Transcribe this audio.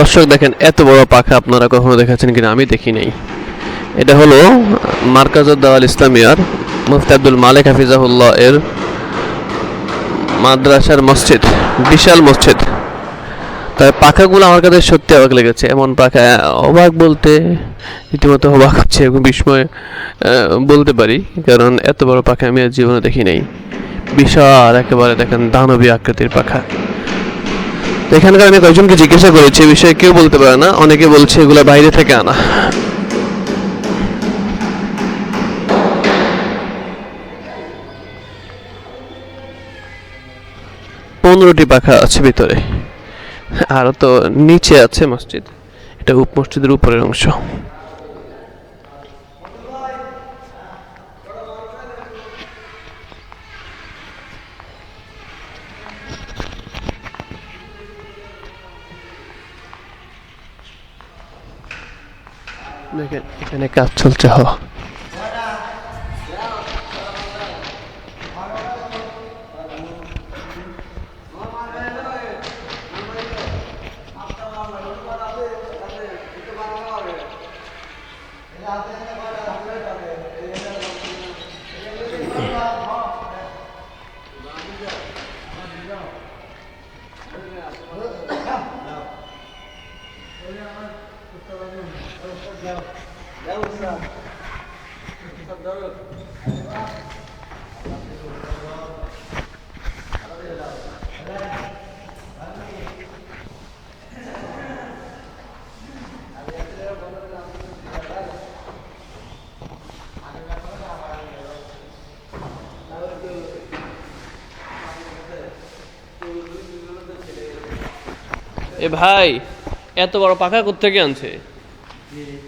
দর্শক দেখেন, এত বড় পাখা আপনারা কখনো দেখাচ্ছেন কিনা? আমি দেখি নাই। এটা হলো মার্কাজুদ্দাওয়াল ইসলামিয়ার মুফতি আব্দুল মালিক হাফিজাহুল্লাহ এর মাদ্রাসার মসজিদ, বিশাল মসজিদ। তবে পাখাগুলো আমার কাছে সত্যি অবাক লেগেছে। এমন পাখা, অবাক বলতে রীতিমতো অবাক হচ্ছে এবং বিস্ময় বলতে পারি। কারণ এত বড় পাখা আমি আর জীবনে দেখি নাই। বিশাল, একেবারে দেখেন দানবী আকৃতির পাখা। এখানকার আমি কয়েকজনকে জিজ্ঞাসা করেছি বিষয়ে কেউ বলতে পারে না, অনেকে বলছে এগুলো বাইরে থেকে আনা। পনেরোটি পাখা আছে ভিতরে আরও তো নিচে আছে মসজিদ, এটা উপ মসজিদের উপরের অংশ। দেখেন এখানে কাজ চলছে হওয়া এ ভাই এত বড় পাখা কোথেকে আনছে? 因